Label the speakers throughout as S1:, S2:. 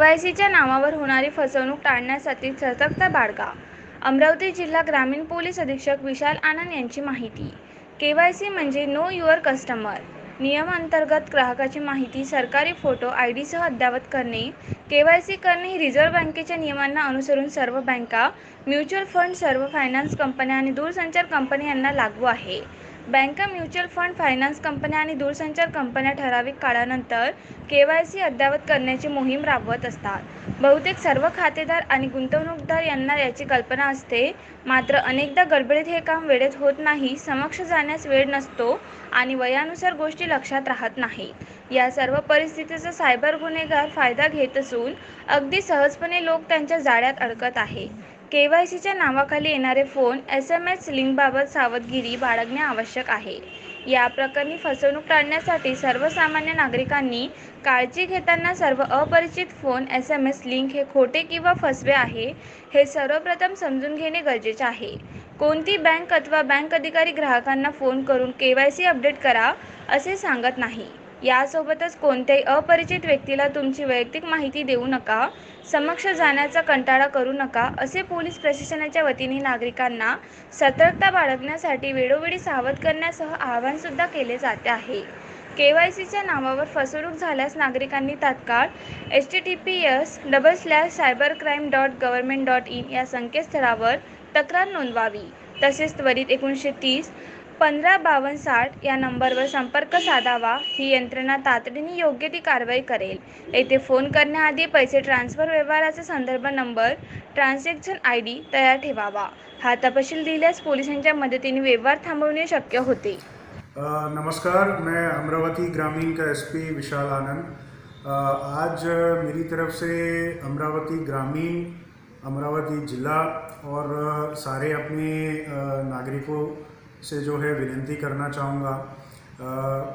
S1: केवायसीच्या नावावर होणारी फसवणूक टाळण्यासाठी सतर्कता बाळगा. अमरावती जिल्हा ग्रामीण पोलीस अधीक्षक विशाल आनंद यांची माहिती. केवायसी म्हणजे नो युअर कस्टमर. नियमांतर्गत ग्राहकाची माहिती सरकारी फोटो आय डीसह अद्ययावत करणे के वाय सी करणे ही रिझर्व्ह बँकेच्या नियमांना अनुसरून सर्व बँका म्युच्युअल फंड सर्व फायनान्स कंपन्या आणि दूरसंचार कंपन्या यांना लागू आहे. बँका म्युच्युअल फंड फायनान्स कंपन्या आणि दूरसंचार कंपन्या ठराविक काळानंतर केवायसी अद्ययावत करण्याची मोहीम राबवत असतात. बहुतेक सर्व खातेदार आणि गुंतवणूकदार यांना याची कल्पना असते. मात्र अनेकदा गडबडीत हे काम वेळेत होत नाही समक्ष जाण्यास वेळ नसतो आणि वयानुसार गोष्टी लक्षात राहत नाहीत. या सर्व परिस्थितीचा सायबर गुन्हेगार फायदा घेत असून अगदी सहजपणे लोक त्यांच्या जाळ्यात अडकत आहे. केवायसीच्या नावाखाली येणारे फोन एस एम एस लिंकबाबत सावधगिरी बाळगणे आवश्यक आहे. या प्रकरणी फसवणूक टाळण्यासाठी सर्वसामान्य नागरिकांनी काळजी घेताना सर्व अपरिचित phone S M S link हे खोटे किंवा फसवे आहे हे सर्वप्रथम समजून घेणे गरजेचे आहे. कोणती बँक अथवा बँक अधिकारी ग्राहकांना फोन करून के वाय सी अपडेट करा असे सांगत नाही. यासोबतच कोणत्याही अपरिचित व्यक्तीला तुमची वैयक्तिक माहिती देऊ नका समक्ष जाण्याचा कंटाळा करू नका असे पोलीस प्रशासनाच्या वतीने नागरिकांना सतर्कता बाळगण्यासाठी वेळोवेळी सावध करण्यासह आवाहनसुद्धा केले जाते आहे. के वाय सीच्या नावावर फसवणूक झाल्यास नागरिकांनी तात्काळ H T T P S double slash cyber crime dot government dot in या संकेतस्थळावर तक्रार नोंदवावी. तसेच त्वरित एकोणीसशे तीस पंधरा बावन्न साठ या नंबरवर संपर्क साधावा ही यंत्रणा तातडीने योग्य ती कारवाई करेल. येथे फोन करण्याआधी पैसे ट्रान्स्फर व्यवहाराचा संदर्भ नंबर ट्रान्झॅक्शन आय डी तयार ठेवावा. हा तपशील दिल्यास पोलिसांच्या मदतीने व्यवहार थांबवणे शक्य होते.
S2: नमस्कार मैं अमरावती ग्रामीण का एसपी विशाल आनंद. आज मेरी तरफ से अमरावती ग्रामीण अमरावती जिला और सारे अपने नागरिकों से जो है विनती करना चाहूँगा।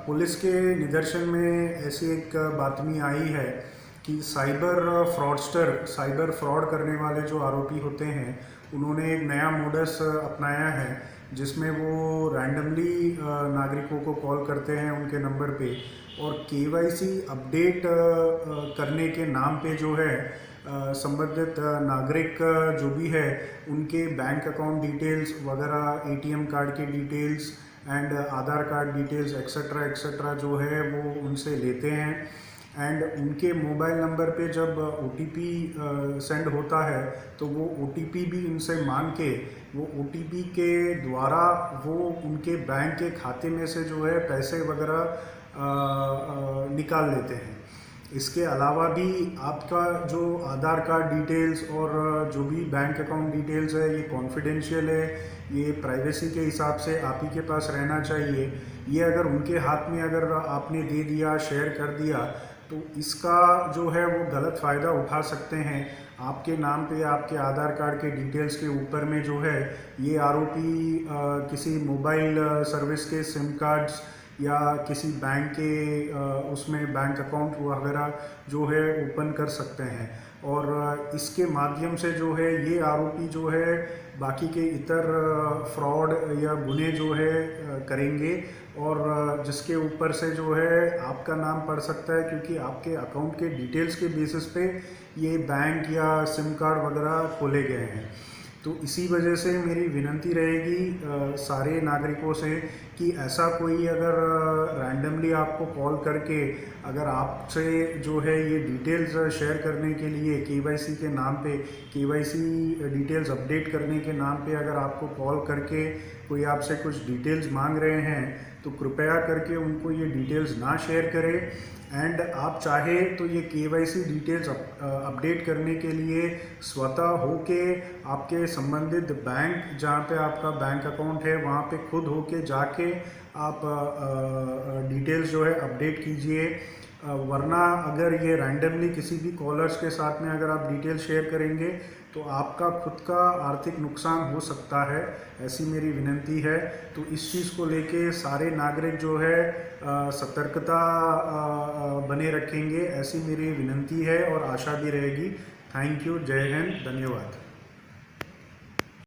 S2: पुलिस के निदर्शन में ऐसी एक बातमी आई है कि साइबर फ्रॉडस्टर, साइबर फ्रॉड करने वाले जो आरोपी होते हैं, उन्होंने एक नया मोडस अपनाया है, जिसमें वो रैंडमली नागरिकों को कॉल करते हैं उनके नंबर पे और केवाईसी अपडेट करने के नाम पे जो है संबंधित नागरिक जो भी है, उनके बैंक अकाउंट डिटेल्स वगैरह एटीएम कार्ड के details and Aadhaar card details etcetera etcetera जो है, वो उनसे लेते हैं। एंड उनके मोबाइल नंबर पे जब ओटीपी सेंड होता है तो वो ओटीपी भी उनसे मांग के, वो ओटीपी के द्वारा वो उनके बैंक के खाते में से जो है, पैसे वगैरह निकाल लेते हैं। इसके अलावा भी आपका जो आधार कार्ड डिटेल्स और जो भी बैंक अकाउंट डिटेल्स है, ये कॉन्फिडेंशियल है, ये प्राइवेसी के हिसाब से आप ही के पास रहना चाहिए। ये अगर उनके हाथ में अगर आपने दे दिया, शेयर कर दिया तो इसका जो है वो गलत फ़ायदा उठा सकते हैं। आपके नाम पे, आपके आधार कार्ड के डिटेल्स के ऊपर में जो है, ये आरोपी किसी मोबाइल सर्विस के सिम कार्ड्स या किसी बैंक के उसमें बैंक अकाउंट वगैरह जो है ओपन कर सकते हैं। और इसके माध्यम से जो है ये आरोपी जो है बाकी के इतर फ्रॉड या गुने जो है करेंगे। और जिसके ऊपर से जो है आपका नाम पड़ सकता है क्योंकि आपके अकाउंट के डिटेल्स के बेसिस पे ये बैंक या सिम कार्ड वगैरह खोले गए हैं। तो इसी वजह से मेरी विनती रहेगी सारे नागरिकों से कि ऐसा कोई अगर रैंडमली आपको कॉल करके अगर आपसे जो है ये डिटेल्स शेयर करने के लिए केवाईसी के नाम पे केवाईसी डिटेल्स अपडेट करने के नाम पे अगर आपको कॉल करके कोई आपसे कुछ डिटेल्स मांग रहे हैं तो कृपया करके उनको ये डिटेल्स ना शेयर करें। एंड आप चाहे तो ये K Y C details update करने के लिए स्वतः हो के आपके संबंधित बैंक जहाँ पे आपका बैंक अकाउंट है, वहाँ पे खुद हो के जाके आप डिटेल्स जो है अपडेट कीजिए। वरना अगर ये रैंडमली किसी भी कॉलर्स के साथ में अगर आप डिटेल शेयर करेंगे तो आपका खुद का आर्थिक नुकसान हो सकता है, ऐसी मेरी विनंती है। तो इस चीज़ को लेके सारे नागरिक जो है सतर्कता बने रखेंगे, ऐसी मेरी विनंती है और आशा भी रहेगी। थैंक यू जय हिंद धन्यवाद।